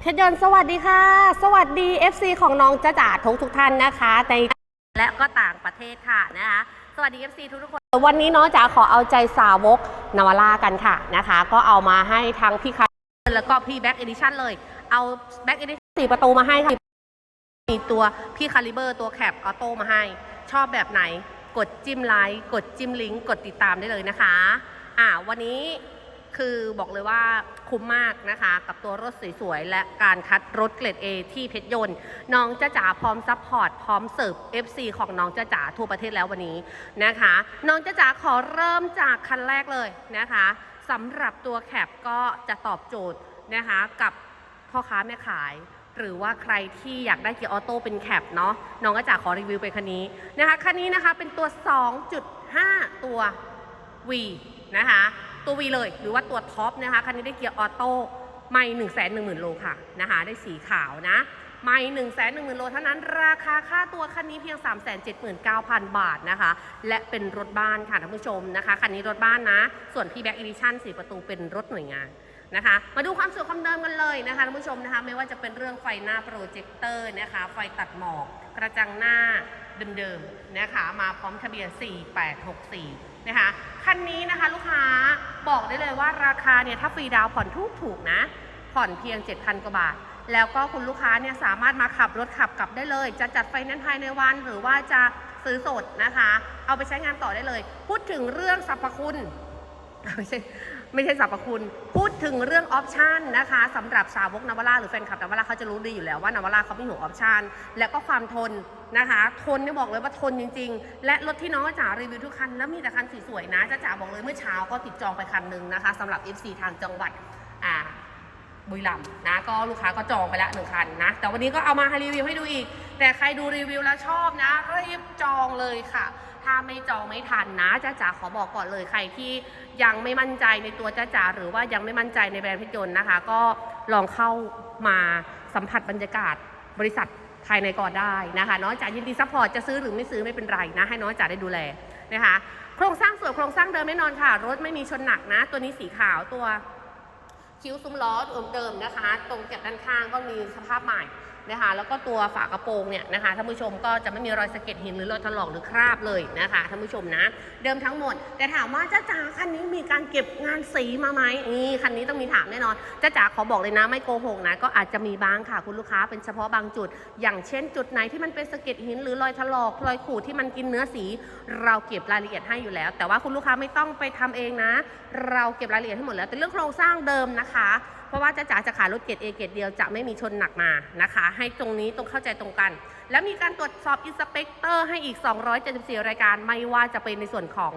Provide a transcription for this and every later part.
เพชรยนต์สวัสดีค่ะ สวัสดี FC ของน้องจ้าจ๋าทุกทุกท่านนะคะในและก็ต่างประเทศค่ะนะคะสวัสดี FC ทุกทุกคน วันนี้น้องจ๋าขอเอาใจสาวกนวาร่ากันค่ะนะคะ ก็เอามาให้ทั้งพี่คาแล้วก็พี่แบ็กเอดิชันเลย เอาแบ็กเอดิชันสี่ประตูมาให้ค่ะมีตัวพี่คาลิเบอร์ตัวแคปออโต้มาให้ ชอบแบบไหนกดจิ้มไลค์กดจิ้มลิงก์กดติดตามได้เลยนะคะ อ่าวันนี้ คือบอกเลยว่าคุ้มมากนะคะ กับตัวรถสวยๆ และการคัดรถเกรด A ที่เพชรยนต์ น้องจ้าจ๋าพร้อมซัพพอร์ตพร้อมเสิร์ฟ FC ของน้องจ้าจ๋าทั่วประเทศแล้ววันนี้นะคะ น้องจ้าจ๋าขอเริ่มจากคันแรกเลยนะคะสำหรับตัวแคปก็จะตอบโจทย์นะคะกับพ่อค้าแม่ขายหรือว่าใครที่อยากได้เกียร์ออโต้เป็นแคปเนาะน้องก็จะขอรีวิวไปคันนี้นะคะคันนี้นะคะเป็นตัว 2.5 ตัว V นะคะ ตัว V เลย หรือว่าตัวท็อปนะคะคันนี้ได้เกียร์ออโต้ไม่1 1 0 0 0 0โลค่ะนะคะได้สีขาวนะไม่1 1 0 0 0 0 โลเท่านั้น ราคาค่าตัวคันนี้เพียง 379,000 บาทนะคะ และเป็นรถบ้านค่ะท่านผู้ชมนะคะ คันนี้รถบ้านนะ ส่วนพี่แบ็กอีดิชั่นสีประตูเป็นรถหน่วยงานนะคะ มาดูความสวยความเดิมกันเลยนะคะท่านผู้ชมนะคะ ไม่ว่าจะเป็นเรื่องไฟหน้าโปรเจคเตอร์นะคะ ไฟตัดหมอก กระจังหน้าเดิมๆนะคะ มาพร้อมทะเบียน 4864 นะคะคันนี้นะคะลูกค้าบอกได้เลยว่าราคาเนี่ยถ้าฟรีดาวผ่อนทุกถูกนะ ผ่อนเพียง 7,000 กว่าบาท แล้วก็คุณลูกค้าเนี่ยสามารถมาขับรถขับกลับได้เลย จะจัดไฟแนนซ์ภายในวันหรือว่าจะซื้อสดนะคะ เอาไปใช้งานต่อได้เลย พูดถึงเรื่องสรรพคุณ ไม่ใช่ไม่ใช่สรรพคุณ พูดถึงเรื่องออปชันนะคะสำหรับสาวกนวาร่าหรือแฟนคลับนวาร่าเขาจะรู้ดีอยู่แล้วว่านวาร่าเขาไม่ห่วงออปชันและก็ความทนนะคะ ทนเนี่ยบอกเลยว่าทนจริง ๆ และรถที่น้องจ๋ารีวิวทุกคันแล้วมีแต่คันสวยๆนะจ้าจ๋าบอกเลยเมื่อเช้าก็ติดจองไปคันหนึ่งนะคะสำหรับ FC ทางจังหวัดอ่าบุรีรัมย์นะก็ลูกค้าก็จองไปแล้วหนึ่งคันนะ แต่วันนี้ก็เอามาให้รีวิวให้ดูอีก แต่ใครดูรีวิวแล้วชอบนะรีบจองเลยค่ะ ถ้าไม่จองไม่ทันนะจ้าจ๋าขอบอกก่อนเลยใครที่ยังไม่มั่นใจในตัวจ้าจ๋าหรือว่ายังไม่มั่นใจในแบรนด์พชรยนต์นะคะ ก็ลองเข้ามาสัมผัสบรรยากาศบริษัทภายในก่อนได้นะคะน้องจ๋ายินดีซัพพอร์ตจะซื้อหรือไม่ซื้อไม่เป็นไรนะ ให้น้องจ๋าได้ดูแลนะคะโครงสร้างสวยโครงสร้างเดิมแน่นอนค่ะ รถไม่มีชนหนักนะ ตัวนี้สีขาวตัวคิ้วซุ้มล้อเดิมๆนะคะ ตรงแก็บด้านข้างก็มีสภาพใหม่ นะคะแล้วก็ตัวฝากระโปรงเนี่ยนะคะท่านผู้ชมก็จะไม่มีรอยสะเก็ดหินหรือรอยถลอกหรือคราบเลยนะคะท่านผู้ชมนะ เดิมทั้งหมด แต่ถามว่าจ้าจ๋าคันนี้มีการเก็บงานสีมาไหมนี่คันนี้ต้องมีถามแน่นอนจ้าจ๋าขอบอกเลยนะไม่โกหกนะก็อาจจะมีบ้างค่ะคุณลูกค้าเป็นเฉพาะบางจุด อย่างเช่น จุดไหนที่มันเป็นสะเก็ดหิน หรือรอยถลอกรอยขูดที่มันกินเนื้อสี เราเก็บรายละเอียดให้อยู่แล้ว แต่ว่าคุณลูกค้าไม่ต้องไปทำเองนะ เราเก็บรายละเอียดให้หมดแล้วแต่เรื่องโครงสร้างเดิมนะคะ เพราะว่าจ้าจ๋าจะขายรถเกรดเอเกรดเดียวจะไม่มีชนหนักมานะคะให้ตรงนี้ตรงเข้าใจตรงกัน แล้วมีการตรวจสอบอินสเปกเตอร์ให้อีก 274 รายการไม่ว่าจะเป็นในส่วนของ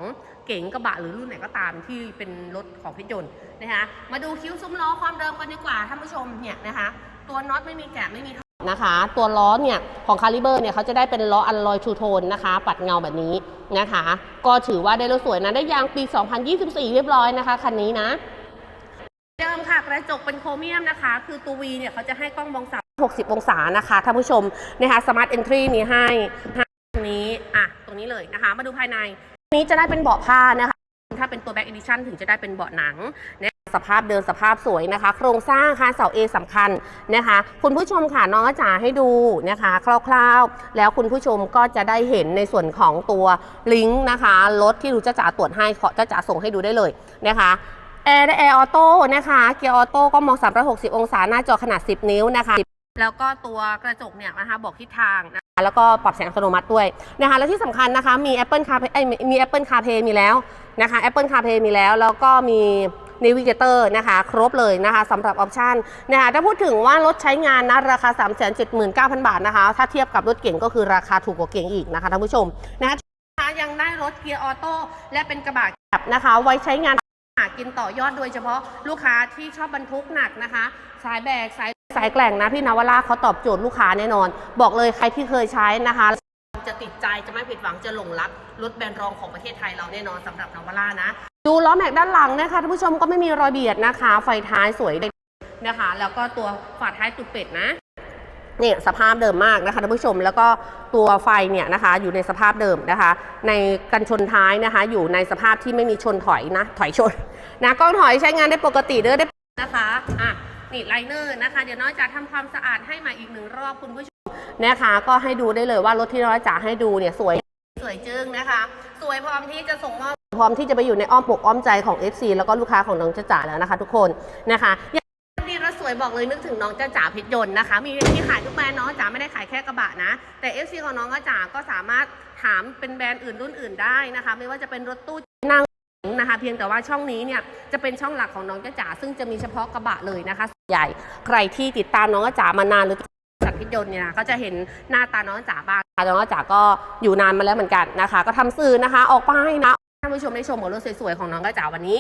เก๋งกระบะหรือรุ่นไหนก็ตามที่เป็นรถของพชรยนนะคะมาดูคิ้วซุ้มล้อความเดิมกันดีกว่าท่านผู้ชมเนี่ยนะคะตัวน็อตไม่มีแกะไม่มีนะคะตัวล้อเนี่ยของคาลิเบอร์เนี่ยเขาจะได้เป็นล้ออัลลอยทูโทนนะคะ ปัดเงาแบบนี้นะคะ ก็ถือว่าได้รถสวยนะ ได้ยางปี 2024 เรียบร้อยนะคะ คันนี้นะ เดิมค่ะ กระจกเป็นโครเมียมนะคะ คือตัว V เนี่ยเขาจะให้กล้องมอง 360 องศานะคะท่านผู้ชมนะคะสมาร์ทเอนทรีมีให้ให้ตรงนี้อะตรงนี้เลยนะคะ มาดูภายในนี้จะได้เป็นเบาะผ้านะคะ ถ้าเป็นตัว Back Edition ถึงจะได้เป็นเบาะหนังนะสภาพเดินสภาพสวยนะคะ โครงสร้างค่ะเสา A สำคัญนะคะ คุณผู้ชมค่ะน้องจ๋าให้ดูนะคะ คร่าวๆ แล้วคุณผู้ชมก็จะได้เห็นในส่วนของตัวลิงก์นะคะรถที่ดูจ้าจ๋าตรวจให้ขอจ้าจ๋าส่งให้ดูได้เลยนะคะแอร์ได้แอร์ออโต้นะคะ เกียร์ออโต้ก็มอง 360 องศาหน้าจอขนาด 10 นิ้วนะคะ แล้วก็ตัวกระจกเนี่ยนะคะบอกทิศทางนะคะแล้วก็ปรับแสงอัตโนมัติด้วยนะคะและที่สำคัญนะคะมี Apple CarPlay เอ้ยมี Apple CarPlay มีแล้วนะคะ Apple CarPlay มีแล้ว แล้วก็มี Navigator นะคะ ครบเลยนะคะสำหรับออปชันนะคะถ้าพูดถึงว่ารถใช้งานนะราคา 379,000 บาทนะคะ ถ้าเทียบกับรถเก่งก็คือราคาถูกกว่าเก่งอีกนะคะท่านผู้ชมนะคะยังได้รถเกียร์ออโต้และเป็นกระบะแคบนะคะ ไว้ใช้งานหากินต่อยอดโดยเฉพาะลูกค้าที่ชอบบรรทุกหนักนะคะ สายแบกสาย สายแกล่งนะพี่นวราเขาตอบโจทย์ลูกค้าแน่นอน บอกเลยใครที่เคยใช้นะคะ จะติดใจจะไม่ผิดหวังจะหลงรักรถแบรนด์รองของประเทศไทยเราแน่นอนสำหรับนวรานะ ดูล้อแม็กด้านหลังนะคะท่านผู้ชมก็ไม่มีรอยเบียดนะคะ ไฟท้ายสวยเด็นะคะ แล้วก็ตัวฝาท้ายตุกเป็ดนะเนี่ยสภาพเดิมมากนะคะท่านผู้ชมแล้วก็ตัวไฟเนี่ยนะคะอยู่ในสภาพเดิมนะคะ ในกันชนท้ายนะคะ อยู่ในสภาพที่ไม่มีชนถอยนะ ถอยชนนะกล้องถอยใช้งานได้ปกติเด้อได้นะคะอะ นี่ไลเนอร์นะคะ เดี๋ยวน้อยจะทำความสะอาดให้มาอีกหนึ่งรอบคุณผู้ชมนะคะ ก็ให้ดูได้เลยว่ารถที่น้อยจะให้ดูเนี่ยสวยสวยจึ้งนะคะ สวยพร้อมที่จะส่งมอบพร้อมที่จะไปอยู่ในอ้อมปกอ้อมใจของ FC แล้วก็ลูกค้าของน้องจ๊ะจ๋าแล้วนะคะ ทุกคนนะคะดีและสวยบอกเลยนึกถึงน้องจ้าจ๋าเพชรยนต์นะคะ มีมีขายทุกแบรนด์น้องจ๋าไม่ได้ขายแค่กระบะนะ แต่ FC ของน้องจ้าจ๋าก็สามารถถามเป็นแบรนด์อื่นรุ่นอื่นได้นะคะ ไม่ว่าจะเป็นรถตู้นั่งนะคะ เพียงแต่ว่าช่องนี้เนี่ยจะเป็นช่องหลักของน้องจ้าจ๋าซึ่งจะมีเฉพาะกระบะเลยนะคะ ใหญ่ ใครที่ติดตามน้องจ๋ามานานหรือจากพชรยนต์เนี่ยนะก็จะเห็นหน้าตาน้องจ๋าบ้างน้องจ๋าก็อยู่นานมาแล้วเหมือนกันนะคะ ก็ทำสื่อนะคะ ออกไปนะท่านผู้ชมได้ชมรถสวยๆของน้องจ้าจ๋าวันนี้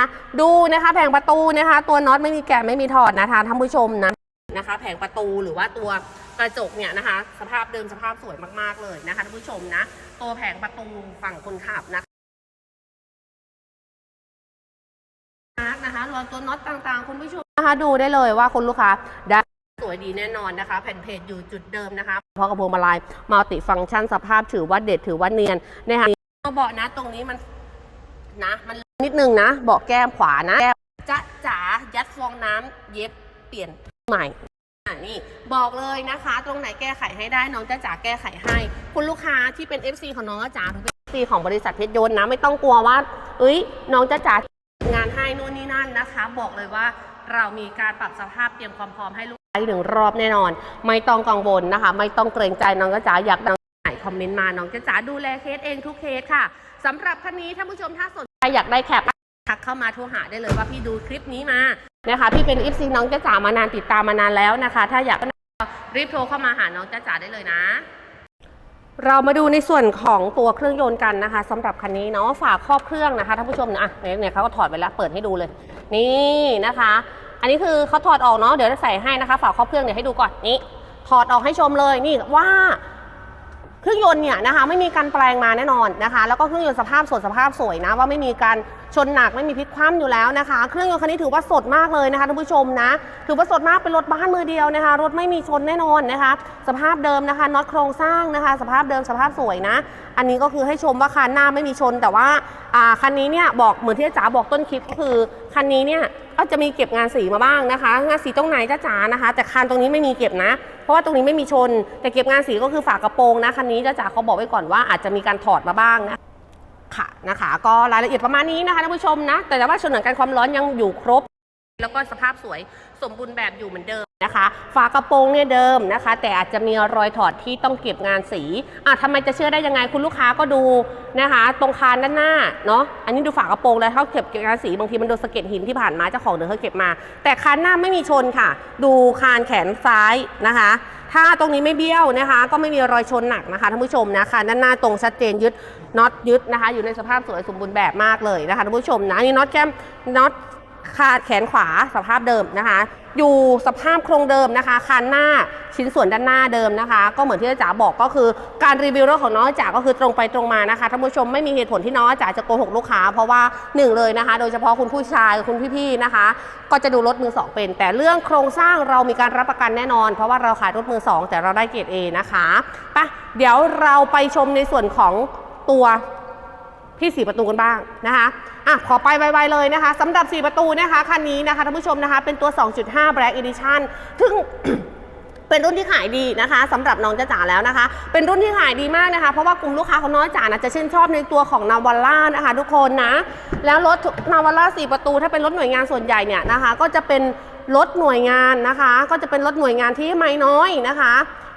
นะดูนะคะแผงประตูนะคะ ตัวน็อตไม่มีแกะไม่มีถอดนะคะท่านผู้ชมนะนะคะ แผงประตูหรือว่าตัวกระจกเนี่ยนะคะ สภาพเดิมสภาพสวยมากๆเลยนะคะท่านผู้ชมนะตัวแผงประตูฝั่งคนขับนะคะ รวมตัวน็อตต่างๆ คุณผู้ชมนะคะดูได้เลยว่าคุณลูกค้าได้สวยดีแน่นอนนะคะ แผ่นเพจอยู่จุดเดิมนะคะเพราะกระโปรงมาลายมัลติฟังก์ชันสภาพถือว่าเด็ดถือว่าเนียนนะคะเบาะนะตรงนี้มันนะ มันนิดนึงนะเบาะแก้มขวานะแก้มจะจ๋ายัดฟองน้ำเย็บเปลี่ยนใหม่นี่บอกเลยนะคะ ตรงไหนแก้ไขให้ได้น้องจ้าจ๋าแก้ไขให้ คุณลูกค้าที่เป็น FC ของน้องจ้าจ๋าหรือเป็น FC ของบริษัทเพชรยนต์นะ ไม่ต้องกลัวว่า เอ้ย น้องจ้าจ๋าานให้นู่นนี่นั่นนะคะ บอกเลยว่าเรามีการปรับสภาพเตรียมความพร้อมให้ลูกค้าอีกหนึ่งรอบแน่นอน ไม่ต้องกังวลนะคะ ไม่ต้องเกรงใจน้องจ้าจ๋าอยากดังไหนคอมเมนต์มาน้องจะจ๋าดูแลเคสเองทุกเคสค่ะสำหรับคันนี้ท่านผู้ชมถ้าสนใจอยากได้แคปทักเข้ามาโทรหาได้เลยว่าพี่ดูคลิปนี้มานะคะพี่เป็นอิฟซีน้องจะจ๋ามานานติดตามมานานแล้วนะคะ ถ้าอยากรีบโทรเข้ามาหาน้องจะจ๋าได้เลยนะ เรามาดูในส่วนของตัวเครื่องยนต์กันนะคะสำหรับคันนี้เนาะฝาครอบเครื่องนะคะท่านผู้ชมนะอะเนี่ยเนี่ยเขาก็ถอดไปแล้วเปิดให้ดูเลย นี่นะคะ อันนี้คือเขาถอดออกเนาะเดี๋ยวจะใส่ให้นะคะ ฝาครอบเครื่องเดี๋ยวให้ดูก่อนนี่ถอดออกให้ชมเลยนี่ว่า เครื่องยนต์เนี่ยนะคะไม่มีการแปลงมาแน่นอนนะคะ แล้วก็เครื่องยนต์สภาพสดสภาพสวยนะว่าไม่มีการชนหนักไม่มีพลิกคว่ำอยู่แล้วนะคะ เครื่องยนต์คันนี้ถือว่าสดมากเลยนะคะท่านผู้ชมนะถือว่าสดมากเป็นรถบ้านมือเดียวนะคะ รถไม่มีชนแน่นอนนะคะ สภาพเดิมนะคะน็อตโครงสร้างนะคะ สภาพเดิมสภาพสวยนะ อันนี้ก็คือให้ชมว่าคันหน้าไม่มีชนแต่ว่าอ่าคันนี้เนี่ยบอกเหมือนที่จ๋าบอกต้นคลิปก็คือ คันนี้เนี่ยก็จะมีเก็บงานสีมาบ้างนะคะ งานสีตรงไหนจ้าจ๋านะคะ แต่คันตรงนี้ไม่มีเก็บนะ เพราะว่าตรงนี้ไม่มีชน แต่เก็บงานสีก็คือฝากระโปรงนะคันนี้จ้าจ๋าเขาบอกไว้ก่อนว่าอาจจะมีการถอดมาบ้างนะค่ะนะคะ ก็รายละเอียดประมาณนี้นะคะท่านผู้ชมนะแต่ว่าส่วนหนังการความร้อนยังอยู่ครบ แล้วก็สภาพสวยสมบูรณ์แบบอยู่เหมือนเดิมนะคะ ฝากระโปรงเนี่ยเดิมนะคะ แต่อาจจะมีรอยถอดที่ต้องเก็บงานสีอะทำไมจะเชื่อได้ยังไงคุณลูกค้าก็ดูนะคะ ตรงคานด้านหน้าเนาะอันนี้ดูฝากระโปรงแล้วถ้าเก็บงานสีบางทีมันโดนสะเก็ดหินที่ผ่านมาเจ้าของเดินเขาเก็บมา แต่คานหน้าไม่มีชนค่ะ ดูคานแขนซ้ายนะคะ ถ้าตรงนี้ไม่เบี้ยวนะคะ ก็ไม่มีรอยชนหนักนะคะท่านผู้ชมนะคะด้านหน้าตรงชัดเจนยึดน็อตยึดนะคะ อยู่ในสภาพสวยสมบูรณ์แบบมากเลยนะคะท่านผู้ชมนะนี่น็อตแก้มน็อต คาดแขนขวาสภาพเดิมนะคะ อยู่สภาพโครงเดิมนะคะคานหน้าชิ้นส่วนด้านหน้าเดิมนะคะ ก็เหมือนที่จ๋าบอกก็คือการรีวิวรถของน้องจ๋าก็คือตรงไปตรงมานะคะท่านผู้ชมไม่มีเหตุผลที่น้องจ๋าจะโกหกลูกค้า เพราะว่าหนึ่งเลยนะคะ โดยเฉพาะคุณผู้ชายคุณพี่ๆนะคะ ก็จะดูรถมือสองเป็น แต่เรื่องโครงสร้างเรามีการรับประกันแน่นอน เพราะว่าเราขายรถมือสองแต่เราได้เกรด A นะคะไปะเดี๋ยวเราไปชมในส่วนของตัว ที่ 4 ประตูกันบ้างนะคะอะขอไปไวๆเลยนะคะสำหรับ 4 ประตูนะคะคันนี้นะคะท่านผู้ชมนะคะเป็นตัว 2.5 Black Edition ซึ่งเป็นรุ่นที่ขายดีนะคะสำหรับน้องจ้าจ๋าแล้วนะคะ เป็นรุ่นที่ขายดีมากนะคะ เพราะว่ากลุ่มลูกค้าของน้องจ๋านะจะชื่นชอบในตัวของนาวาร่านะคะ ทุกคนนะ แล้วรถนาวาร่า4 ประตู ถ้าเป็นรถหน่วยงานส่วนใหญ่เนี่ยนะคะ ก็จะเป็นรถหน่วยงานนะคะ ก็จะเป็นรถหน่วยงานที่ไม่น้อยนะคะ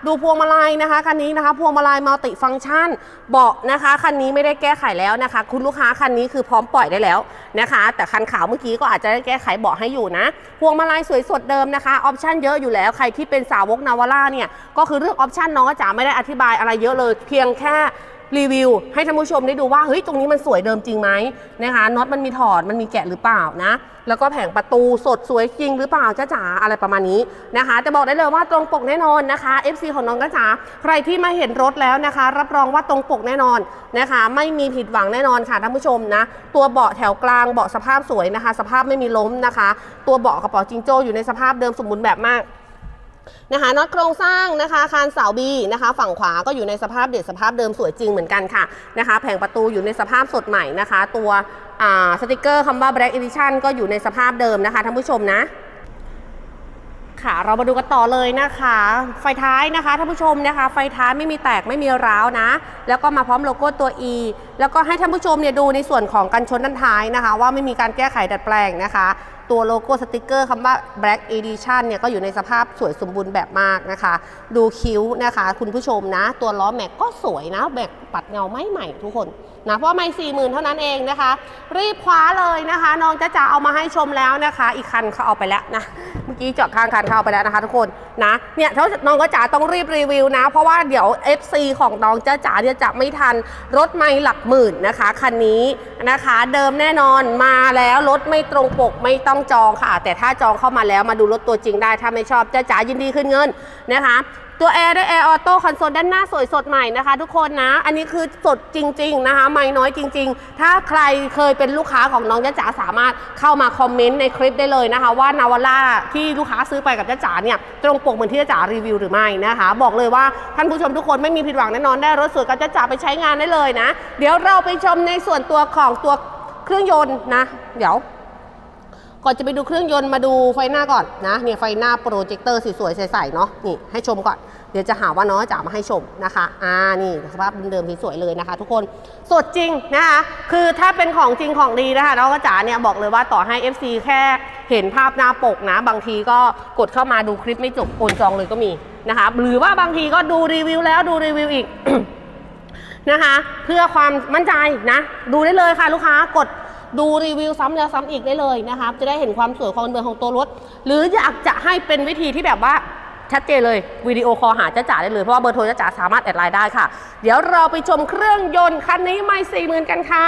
ดูพวงมาลัยนะคะคันนี้นะคะ พวงมาลัยมัลติฟังก์ชัน เบาะนะคะคันนี้ไม่ได้แก้ไขแล้วนะคะ คุณลูกค้าคันนี้คือพร้อมปล่อยได้แล้วนะคะ แต่คันขาวเมื่อกี้ก็อาจจะได้แก้ไขเบาะให้อยู่นะ พวงมาลัยสวยสดเดิมนะคะออปชั่นเยอะอยู่แล้วใครที่เป็นสาวกนาวาร่าเนี่ยก็คือเรื่องออปชั่นน้องจ๋าไม่ได้อธิบายอะไรเยอะเลยเพียงแค่ รีวิว ให้ท่านผู้ชมได้ดูว่าเฮ้ยตรงนี้มันสวยเดิมจริงไหมนะคะน็อตมันมีถอดมันมีแกะหรือเปล่านะ แล้วก็แผงประตูสดสวยจริงหรือเปล่าจ้าจ๋าอะไรประมาณนี้นะคะ จะบอกได้เลยว่าตรงปกแน่นอนนะคะ FC ของน้องจ้าจ๋าใครที่มาเห็นรถแล้วนะคะ รับรองว่าตรงปกแน่นอนนะคะ ไม่มีผิดหวังแน่นอนค่ะท่านผู้ชมนะตัวเบาะแถวกลางเบาะสภาพสวยนะคะ สภาพไม่มีล้มนะคะ ตัวเบาะกระเป๋าจิงโจ้อยู่ในสภาพเดิมสมบูรณ์แบบมาก นะคะน็อตโครงสร้างนะคะคานเสาบีนะคะฝั่งขวาก็อยู่ในสภาพเด็ดสภาพเดิมสวยจริงเหมือนกันค่ะนะคะแผงประตูอยู่ในสภาพสดใหม่นะคะ ตัวสติกเกอร์คำว่า Black Edition ก็อยู่ในสภาพเดิมนะคะท่านผู้ชมนะ ค่ะ เรามาดูกันต่อเลยนะคะ ไฟท้ายนะคะท่านผู้ชมนะคะ ไฟท้ายไม่มีแตกไม่มีร้าวนะ แล้วก็มาพร้อมโลโก้ตัว E แล้วก็ให้ท่านผู้ชมเนี่ยดูในส่วนของกันชนด้านท้ายนะคะ ว่าไม่มีการแก้ไขดัดแปลงนะคะ ตัวโลโก้สติกเกอร์คำว่า Black Edition เนี่ยก็อยู่ในสภาพสวยสมบูรณ์แบบมากนะคะ ดูคิ้วนะคะ คุณผู้ชมนะ ตัวล้อแม็กก็สวยนะแม็กปัดเงาไม่ใหม่ทุกคน นะเพราะไม่สี่หมื่นเท่านั้นเองนะคะ รีบคว้าเลยนะคะ น้องจะจะเอามาให้ชมแล้วนะคะ อีกคันเขาเอาไปแล้วนะเมื่อกี้จอดข้างคันเขาเอาไปแล้วนะคะ ทุกคนนะเนี่ยถ้าน้องก็จ๋าต้องรีบรีวิวนะ เพราะว่าเดี๋ยว FC ของน้องจ้าจ๋าเนี่ยจะไม่ทันรถไม่หลักหมื่นนะคะคันนี้นะคะ เดิมแน่นอนมาแล้วรถไม่ตรงปกไม่ต้องจองค่ะ แต่ถ้าจองเข้ามาแล้วมาดูรถตัวจริงได้ถ้าไม่ชอบจ้าจ๋ายินดีขึ้นเงินนะคะ ตัวแอร์ได้แอร์ออโต้คอนโซลด้านหน้าสวยสดใหม่นะคะ ทุกคนนะ อันนี้คือสดจริง ๆ นะคะ ไม่น้อยจริง ๆ ถ้าใครเคยเป็นลูกค้าของน้องจ้าจ๋าสามารถเข้ามาคอมเมนต์ในคลิปได้เลยนะคะ ว่านาวาร่าที่ลูกค้าซื้อไปกับจ้าจ๋าเนี่ยตรงปกเหมือนที่จ้าจ๋ารีวิวหรือไม่นะคะ บอกเลยว่าท่านผู้ชมทุกคนไม่มีผิดหวังแน่นอนได้รถสวยกับจ้าจ๋าไปใช้งานได้เลยนะ เดี๋ยวเราไปชมในส่วนตัวของตัวเครื่องยนต์นะ เดี๋ยว ก่อนจะไปดูเครื่องยนต์มาดูไฟหน้าก่อนนะเนี่ยไฟหน้าโปรเจคเตอร์สวยๆใสๆเนาะนี่ให้ชมก่อน เดี๋ยวจะหาว่าน้องจ๋ามาให้ชมนะคะอ่านี่สภาพเดิมๆสวยๆเลยนะคะ ทุกคนสดจริงนะคะคือถ้าเป็นของจริงของดีนะคะน้องจ๋าเนี่ยบอกเลยว่าต่อให้ FC แค่เห็นภาพหน้าปกนะ บางทีก็กดเข้ามาดูคลิปไม่จบโอนจองเลยก็มีนะคะหรือว่าบางทีก็ดูรีวิวแล้วดูรีวิวอีกนะคะ เพื่อความมั่นใจนะ ดูได้เลยค่ะลูกค้ากด ดูรีวิวซ้ำแล้วซ้ำอีกได้เลยนะคะจะได้เห็นความสวยความเดิมของตัวรถ หรืออยากจะให้เป็นวิธีที่แบบว่าชัดเจนเลยวิดีโอคอลหาจ้าจ๋าได้เลย เพราะว่าเบอร์โทรจ้าจ๋าสามารถแอดไลน์ได้ค่ะ เดี๋ยวเราไปชมเครื่องยนต์คันนี้ไม่สี่หมื่นกันค่ะ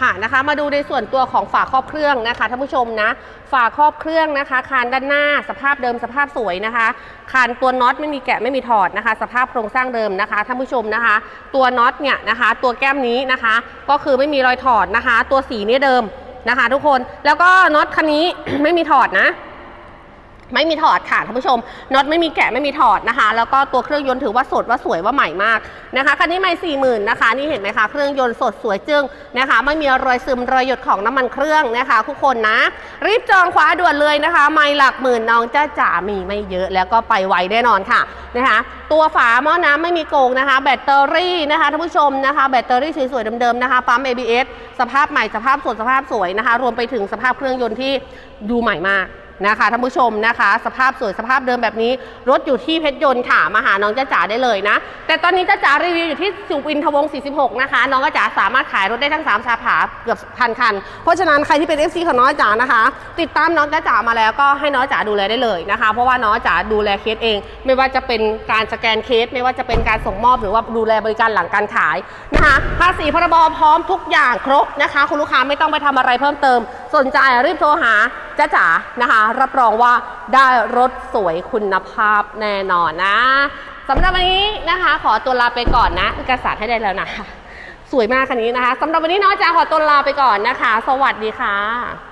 ค่ะนะคะมาดูในส่วนตัวของฝาครอบเครื่องนะคะท่านผู้ชมนะฝาครอบเครื่องนะคะ คานด้านหน้าสภาพเดิมสภาพสวยนะคะ คานตัวน็อตไม่มีแกะไม่มีถอดนะคะ สภาพโครงสร้างเดิมนะคะท่านผู้ชมนะคะ ตัวน็อตเนี่ยนะคะ ตัวแก้มนี้นะคะ ก็คือไม่มีรอยถอดนะคะ ตัวสีนี้เดิมนะคะ ทุกคนแล้วก็น็อตคันนี้ไม่มีถอดนะ ไม่มีถอดค่ะท่านผู้ชมน็อตไม่มีแกะไม่มีถอดนะคะ แล้วก็ตัวเครื่องยนต์ถือว่าสดว่าสวยว่าใหม่มากนะคะคันนี้ไม่สี่หมื่นนะคะนี่เห็นไหมคะเครื่องยนต์สดสวยจึ้งนะคะ ไม่มีรอยซึมรอยหยดของน้ำมันเครื่องนะคะทุกคนนะ รีบจองคว้าด่วนเลยนะคะ ไม่หลักหมื่นน้องจ้าจ๋ามีไม่เยอะแล้วก็ไปไวแน่นอนค่ะนะคะ ตัวฝาหม้อน้ำไม่มีโกงนะคะ แบตเตอรี่นะคะท่านผู้ชมนะคะ แบตเตอรี่สวยๆเดิมๆนะคะปั๊ม ABS สภาพใหม่สภาพสดสภาพสวยนะคะ รวมไปถึงสภาพเครื่องยนต์ที่ดูใหม่มาก นะคะท่านผู้ชมนะคะ สภาพสวยสภาพเดิมแบบนี้ รถอยู่ที่เพชรยนต์ค่ะมาหาน้องจ้าจ๋าได้เลยนะ แต่ตอนนี้จ้าจ๋ารีวิวอยู่ที่สุวินทวงศ์46 นะคะ น้องจ้าจ๋าสามารถขายรถได้ทั้ง 3 สาขาเกือบพันคัน เพราะฉะนั้นใครที่เป็น FC ของน้องจ๋านะคะ ติดตามน้องจ้าจ๋ามาแล้วก็ให้น้องจ๋าดูแลได้เลยนะคะ เพราะว่าน้องจ๋าดูแลเคสเอง ไม่ว่าจะเป็นการสแกนเคส ไม่ว่าจะเป็นการส่งมอบหรือว่าดูแลบริการหลังการขายนะคะภาษีพรบพร้อมทุกอย่างครบนะคะ คุณลูกค้าไม่ต้องไปทำอะไรเพิ่มเติม สนใจรีบโทรหาจ้าจ๋านะคะรับรองว่าได้รถสวยคุณภาพแน่นอนนะสำหรับวันนี้นะคะ ขอตัวลาไปก่อนนะเอกสารให้ได้แล้วนะ สวยมากคันนี้นะคะสำหรับวันนี้น้องจ๋าขอตัวลาไปก่อนนะคะ สวัสดีค่ะ